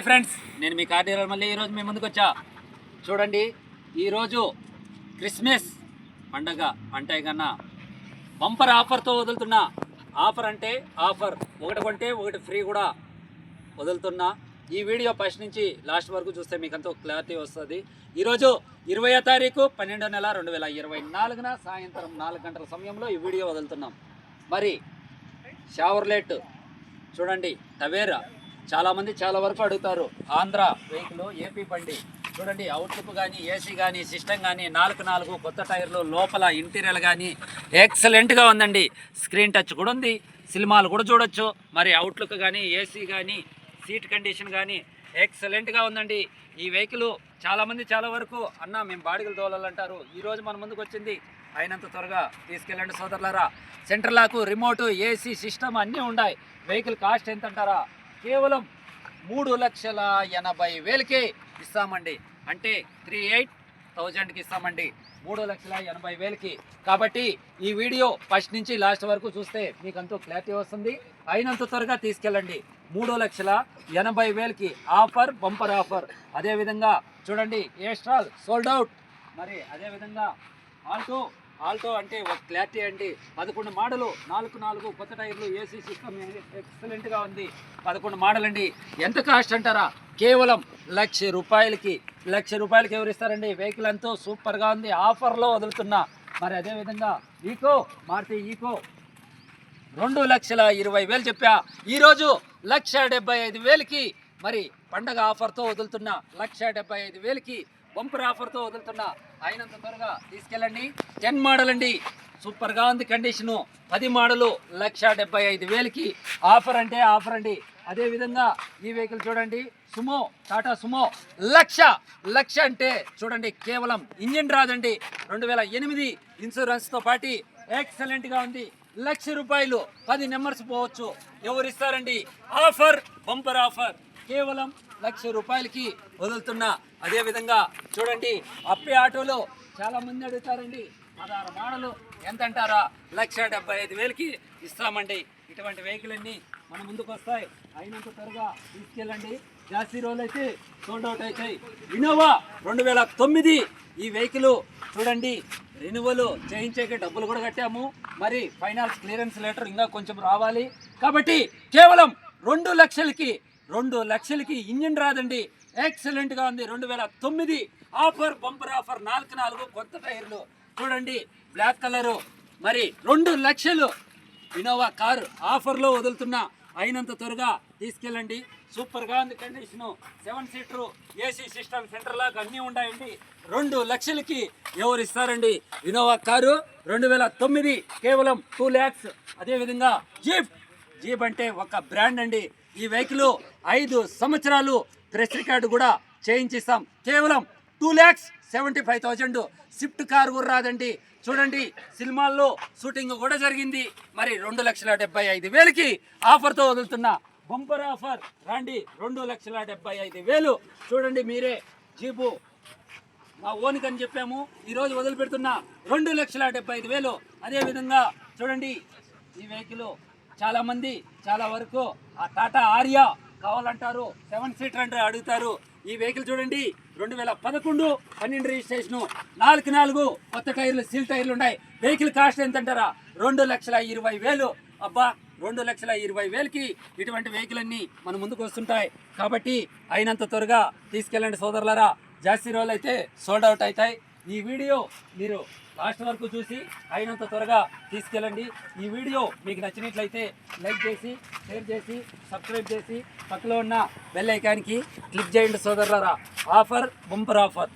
Hi friends. నేను మీ కార్డీలో మళ్ళీ ఈరోజు మీ ముందుకు వచ్చా. చూడండి ఈరోజు క్రిస్మస్ పండగ అంటే కన్నా బంపర్ ఆఫర్తో వదులుతున్న ఆఫర్ అంటే ఆఫర్. ఒకటి కొంటే ఒకటి ఫ్రీ కూడా వదులుతున్నా. ఈ వీడియో ఫస్ట్ నుంచి లాస్ట్ వరకు చూస్తే మీకు ఎంతో క్లారిటీ వస్తుంది. ఈరోజు ఇరవయో తారీఖు పన్నెండో నెల రెండు వేల ఇరవై నాలుగున సాయంత్రం నాలుగు గంటల సమయంలో ఈ వీడియో వదులుతున్నాం. మరి షావర్లెట్ చూడండి టవేరా చాలామంది చాలా వరకు అడుగుతారు. ఆంధ్ర వెహికల్ ఏపీ బండి. చూడండి అవుట్లుక్ కానీ ఏసీ కానీ సిస్టమ్ కానీ నాలుగు నాలుగు కొత్త టైర్లు లోపల ఇంటీరియర్ కానీ ఎక్సలెంట్గా ఉందండి. స్క్రీన్ టచ్ కూడా ఉంది. సినిమాలు కూడా చూడొచ్చు. మరి అవుట్లుక్ కానీ ఏసీ కానీ సీట్ కండిషన్ కానీ ఎక్సలెంట్గా ఉందండి. ఈ వెహికల్ చాలామంది చాలా వరకు అన్న మేము బాడిగలు తోలాలంటారు. ఈరోజు మన ముందుకు వచ్చింది. అయినంత త్వరగా తీసుకెళ్ళండి సోదరులారా. సెంటర్ లాకు రిమోట్ ఏసీ సిస్టమ్ అన్నీ ఉన్నాయి. వెహికల్ కాస్ట్ ఎంత అంటారా కేవలం మూడు లక్షల ఎనభై వేలకే ఇస్తామండి. అంటే త్రీ ఎయిట్ థౌజండ్కి ఇస్తామండి. మూడు లక్షల ఎనభై వేలకి. కాబట్టి ఈ వీడియో ఫస్ట్ నుంచి లాస్ట్ వరకు చూస్తే మీకు అంతో క్లారిటీ వస్తుంది. అయినంత త్వరగా తీసుకెళ్ళండి. మూడు లక్షల ఎనభై వేలకి ఆఫర్ బంపర్ ఆఫర్. అదేవిధంగా చూడండి ఏ స్టాల్ సోల్డ్ అవుట్. మరి అదేవిధంగా ఆల్టో ఆల్టో అంటే ఒక క్లారిటీ అండి. పదకొండు మోడలు నాలుగు నాలుగు కొత్త టైర్లు ఏసీ సిస్టమ్ ఎక్సలెంట్గా ఉంది. పదకొండు మోడల్ అండి ఎంత కాస్ట్ అంటారా? కేవలం లక్ష రూపాయలకి లక్ష రూపాయలకి ఎవరు ఇస్తారండి? వెహికల్ ఎంతో సూపర్గా ఉంది. ఆఫర్లో వదులుతున్నా. మరి అదేవిధంగా ఈకో మారుతి ఈకో. రెండు లక్షల ఇరవై వేలు చెప్పా. ఈరోజు లక్ష డెబ్బై ఐదు వేలకి మరి పండగ ఆఫర్తో వదులుతున్నా లక్ష డెబ్బై ఐదు వేలకి బంపర్ ఆఫర్తో వదులుతున్నా అయినంత త్వరగా తీసుకెళ్ళండి. టెన్ మోడల్ అండి సూపర్గా ఉంది కండిషను. పది మోడలు లక్ష డెబ్బై ఐదు వేలకి ఆఫర్ అంటే ఆఫర్ అండి. అదేవిధంగా ఈ వెహికల్ చూడండి. Sumo Tata Sumo lakh lakh అంటే చూడండి కేవలం ఇంజిన్ రాదండి. రెండు వేల ఎనిమిది ఇన్సూరెన్స్తో పాటి ఎక్సలెంట్గా ఉంది. లక్ష రూపాయలు పది నెంబర్స్ పోవచ్చు. ఎవరు ఇస్తారండి? Offer bumper offer. కేవలం లక్ష రూపాయలకి వదులుతున్నా. అదేవిధంగా చూడండి అప్పే ఆటోలో చాలా మంది అడుగుతారండి పదహారు మోడలు ఎంత అంటారా లక్ష డెబ్బై ఐదు వేలకి ఇస్తామండి. ఇటువంటి వెహికల్ అన్ని మన ముందుకు వస్తాయి. అయినంత త్వరగా తీసుకెళ్ళండి. జాస్తి రోజులు అయితే సోల్డ్ అవుట్ అవుతాయి. ఇన్నోవా రెండు వేల తొమ్మిది ఈ వెహికల్ చూడండి రెన్యువల్ చేయించేకి డబ్బులు కూడా కట్టాము. మరి ఫైనాన్స్ క్లియరెన్స్ లెటర్ ఇంకా కొంచెం రావాలి. కాబట్టి కేవలం రెండు లక్షలకి రెండు లక్షలకి ఇంజిన్ రాదండి. ఎక్సలెంట్గా ఉంది. రెండు వేల తొమ్మిది ఆఫర్ బంపర్ ఆఫర్ నాలుగు నాలుగు కొత్త టైర్లు. చూడండి బ్లాక్ కలరు. మరి రెండు లక్షలు ఇన్నోవా కారు ఆఫర్లో వదులుతున్నా అయినంత త్వరగా తీసుకెళ్ళండి. సూపర్గా ఉంది condition. Seven seater AC system center లాగా అన్నీ ఉన్నాయండి. రెండు లక్షలకి ఎవరు ఇస్తారండి? ఇన్నోవా కారు రెండు వేల తొమ్మిది కేవలం టూ ల్యాక్స్ అదేవిధంగా జీప్ జీప్ అంటే ఒక బ్రాండ్ అండి. ఈ వెహికల్ ఐదు సంవత్సరాలు ప్రెస్ రికార్డు కూడా చేయించిస్తాం కేవలం two lakhs seventy five thousand Swift car కూడా రాదండి. చూడండి సినిమాల్లో షూటింగ్ కూడా జరిగింది. మరి రెండు లక్షల డెబ్బై ఐదు వేలకి ఆఫర్తో వదులుతున్న బంపర్ ఆఫర్. రండి రెండు లక్షల డెబ్బై ఐదు వేలు. చూడండి మీరే జీపు మా ఓనికి అని చెప్పాము. ఈరోజు వదిలిపెడుతున్న రెండు లక్షల డెబ్బై ఐదు వేలు. అదేవిధంగా చూడండి ఈ వెహికల్ చాలా మంది చాలా వరకు ఆ టాటా ఆర్యా కావాలంటారు. సెవెన్ సీటర్ అంటే అడుగుతారు. ఈ వెహికల్ చూడండి రెండు వేల పదకొండు పన్నెండు రిజిస్ట్రేషను. నాలుగు నాలుగు కొత్త టైర్లు సీల్ టైర్లు ఉన్నాయి. వెహికల్ కాస్ట్ ఎంత అంటారా రెండు లక్షల ఇరవై వేలు. అబ్బా రెండు లక్షల ఇరవై వేలకి ఇటువంటి వెహికల్ అన్నీ మన ముందుకు వస్తుంటాయి. కాబట్టి అయినంత త్వరగా తీసుకెళ్ళండి సోదరులరా. జాస్తి రోజులు అయితే సోల్డ్ అవుట్ అవుతాయి. ఈ వీడియో మీరు లాస్ట్ వరకు చూసి అయినంత త్వరగా తీసుకెళ్ళండి. ఈ వీడియో మీకు నచ్చినట్లయితే లైక్ చేసి షేర్ చేసి సబ్స్క్రైబ్ చేసి పక్కలో ఉన్న బెల్ ఐకాన్కి క్లిక్ చేయండి సోదరులారా. Offer bumper offer